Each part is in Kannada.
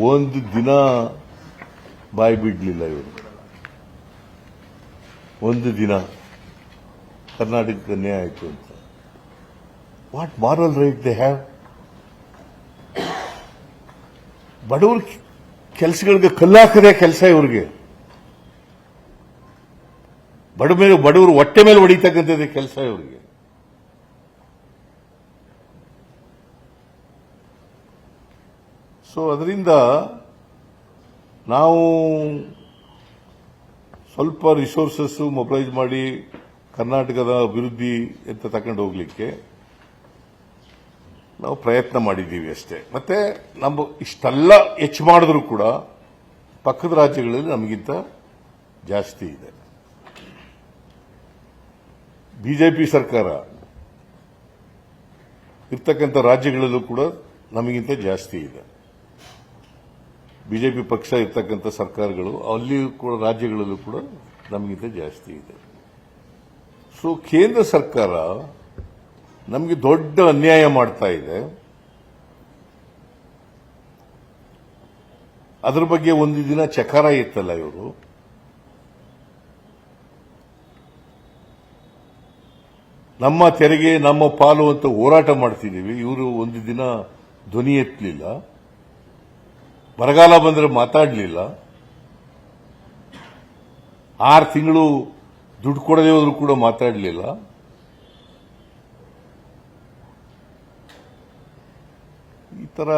ಒಂದು ದಿನ ಬಾಯಿ ಬಿಡಲಿಲ್ಲ ಇವರು. ಒಂದು ದಿನ ಕರ್ನಾಟಕಕ್ಕೆ ನ್ಯಾಯ ಆಯಿತು ಅಂತ. What moral right they have ಬಡವ್ರ ಕೆಲಸಗಳಿಗೆ ಕಲ್ಲಾಕದೇ ಕೆಲಸ ಇವ್ರಿಗೆ. ಬಡ ಮೇಲೆ, ಬಡವರು ಹೊಟ್ಟೆ ಮೇಲೆ ಹೊಡಿತಕ್ಕಂಥದ್ದೇ ಕೆಲಸ ಇವ್ರಿಗೆ. ಸೊ ಅದರಿಂದ ನಾವು ಸ್ವಲ್ಪ ರಿಸೋರ್ಸಸ್ಸು ಮೊಬಲೈಸ್ ಮಾಡಿ ಕರ್ನಾಟಕದ ಅಭಿವೃದ್ಧಿ ಅಂತ ತಕೊಂಡು ಹೋಗ್ಲಿಕ್ಕೆ ನಾವು ಪ್ರಯತ್ನ ಮಾಡಿದ್ದೀವಿ ಅಷ್ಟೇ. ಮತ್ತೆ ನಮ್ಮ ಇಷ್ಟೆಲ್ಲ ಹೆಚ್ಚು ಮಾಡಿದ್ರೂ ಕೂಡ ಪಕ್ಕದ ರಾಜ್ಯಗಳಲ್ಲಿ ನಮಗಿಂತ ಜಾಸ್ತಿ ಇದೆ. ಬಿಜೆಪಿ ಸರ್ಕಾರ ಇರ್ತಕ್ಕಂಥ ರಾಜ್ಯಗಳಲ್ಲೂ ಕೂಡ ನಮಗಿಂತ ಜಾಸ್ತಿ ಇದೆ. ಬಿಜೆಪಿ ಪಕ್ಷ ಇರ್ತಕ್ಕಂಥ ಸರ್ಕಾರಗಳು ಅಲ್ಲಿ ಕೂಡ ರಾಜ್ಯಗಳಲ್ಲೂ ಕೂಡ ನಮಗಿಂತ ಜಾಸ್ತಿ ಇದೆ. ಸೊ ಕೇಂದ್ರ ಸರ್ಕಾರ ನಮಗೆ ದೊಡ್ಡ ಅನ್ಯಾಯ ಮಾಡ್ತಾ ಇದೆ. ಅದರ ಬಗ್ಗೆ ಒಂದು ದಿನ ಚಕಾರ ಇತ್ತಲ್ಲ ಇವರು? ನಮ್ಮ ತೆರಿಗೆ, ನಮ್ಮ ಪಾಲು ಅಂತ ಹೋರಾಟ ಮಾಡ್ತಿದ್ದೀವಿ. ಇವರು ಒಂದು ದಿನ ಧ್ವನಿ ಎತ್ತಲಿಲ್ಲ. ಬರಗಾಲ ಬಂದರೆ ಮಾತಾಡಲಿಲ್ಲ. ಆರು ತಿಂಗಳು ದುಡ್ಡು ಕೊಡದೇ ಹೋದ್ರೂ ಕೂಡ ಮಾತಾಡಲಿಲ್ಲ. ಈ ಥರ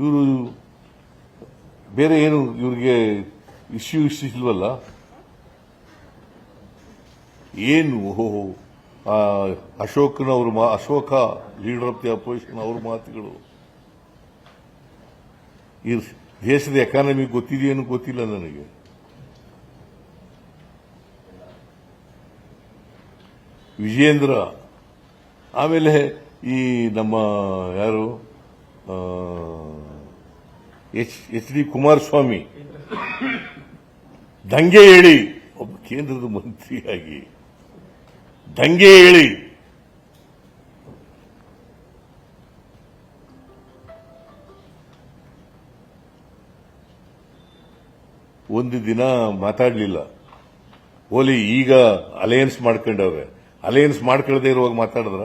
ಇವರು ಬೇರೆ ಏನು ಇವ್ರಿಗೆ ಇಶ್ಯೂ ಇಶ್ಯೂ ಇಲ್ವಲ್ಲ ಏನು? ಓಹೋ ಅಶೋಕ್ನವ್ರ ಮಾ, Ashoka leader of the opposition ಅವ್ರ ಮಾತುಗಳು. ಈ ದೇಶದ ಎಕಾನಮಿ ಗೊತ್ತಿದೆಯೇನು ಗೊತ್ತಿಲ್ಲ ನನಗೆ. ವಿಜೇಂದ್ರ ಆಮೇಲೆ ಈ ನಮ್ಮ ಯಾರು ಎಚ್ ಎಚ್ ಡಿ ಕುಮಾರಸ್ವಾಮಿ. ದಂಗೆ ಹೇಳಿ, ಒಬ್ಬ ಕೇಂದ್ರದ ಮಂತ್ರಿಯಾಗಿ. ದಂಗೆ ಹೇಳಿ ಒಂದು ದಿನ ಮಾತಾಡಲಿಲ್ಲ. ಓಲಿ ಈಗ ಅಲಯನ್ಸ್ ಮಾಡ್ಕೊಂಡವ್ರೆ. ಅಲಯನ್ಸ್ ಮಾಡ್ಕೊಳ್ಳದೆ ಇರುವಾಗ ಮಾತಾಡಿದ್ರ?